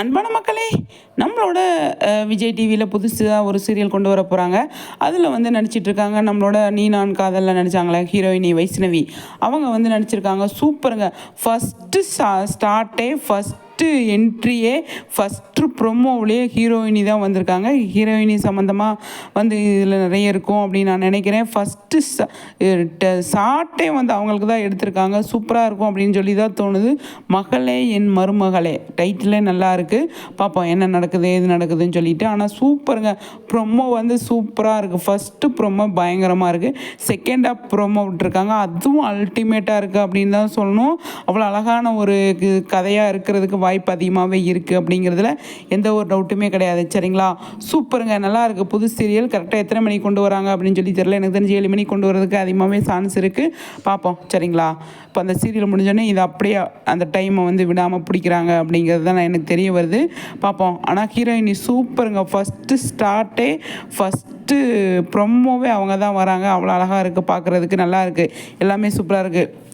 அன்பான மக்களே நம்மளோட விஜய் டிவியில் புதுசாக ஒரு சீரியல் கொண்டு வர போகிறாங்க அதில் வந்து நடிச்சிட்ருக்காங்க நம்மளோட நீ நான் காதலில் நடித்தாங்களே ஹீரோயினி வைஷ்ணவி. அவங்க வந்து நடிச்சிருக்காங்க. சூப்பருங்க. ஃபஸ்ட்டு ஸ்டார்ட்டே ஃபஸ்ட்டு என்ட்ரியே ஃபஸ்ட்டு ப்ரொமோவிலே ஹீரோயினி தான் வந்திருக்காங்க. ஹீரோயினி சம்மந்தமாக வந்து இதில் நிறைய இருக்கும் அப்படின்னு நான் நினைக்கிறேன். ஃபஸ்ட்டு ஷார்ட்டே வந்து அவங்களுக்கு தான் எடுத்திருக்காங்க. சூப்பராக இருக்கும் அப்படின்னு சொல்லி தான் தோணுது. மகளே என் மருமகளே. டைட்டிலே நல்லா இருக்குது பார்ப்போம் என்ன நடக்குது ஏது நடக்குதுன்னு சொல்லிட்டு. ஆனால் சூப்பருங்க. ப்ரொமோ வந்து சூப்பராக இருக்குது ஃபஸ்ட்டு ப்ரொமோ பயங்கரமாக இருக்குது செகண்ட் ஆஃப் ப்ரொமோ விட்டுருக்காங்க. அதுவும் அல்டிமேட்டாக இருக்குது அப்படின்னு தான் சொல்லணும். அவ்வளோ அழகான ஒரு கதையாக இருக்கிறதுக்கு வாய்ப்பு அதிகமாகவே இருக்குது அப்படிங்கிறதுல எந்த ஒரு டவுட்டுமே கிடையாது. சரிங்களா? சூப்பருங்க. நல்லா இருக்குது புது சீரியல் கரெக்டாக எத்தனை மணிக்கு கொண்டு வராங்க அப்படின்னு சொல்லி தெரியல. எனக்கு தெரிஞ்சு ஏழு மணிக்கு கொண்டு வரதுக்கு அதிகமாகவே சான்ஸ் இருக்குது பார்ப்போம். சரிங்களா? இப்போ அந்த சீரியல் முடிஞ்சோடனே இது அப்படியே அந்த டைமை வந்து விடாமல் பிடிக்கிறாங்க அப்படிங்கிறது தான் எனக்கு தெரிய வருது. பார்ப்போம். ஆனால் ஹீரோயினி சூப்பருங்க. ஃபஸ்ட்டு ஸ்டார்ட்டே ஃபஸ்ட்டு ப்ரொமோவே அவங்க தான் வராங்க. அவ்வளோ அழகாக இருக்குது பார்க்குறதுக்கு நல்லா இருக்குது எல்லாமே சூப்பராக இருக்குது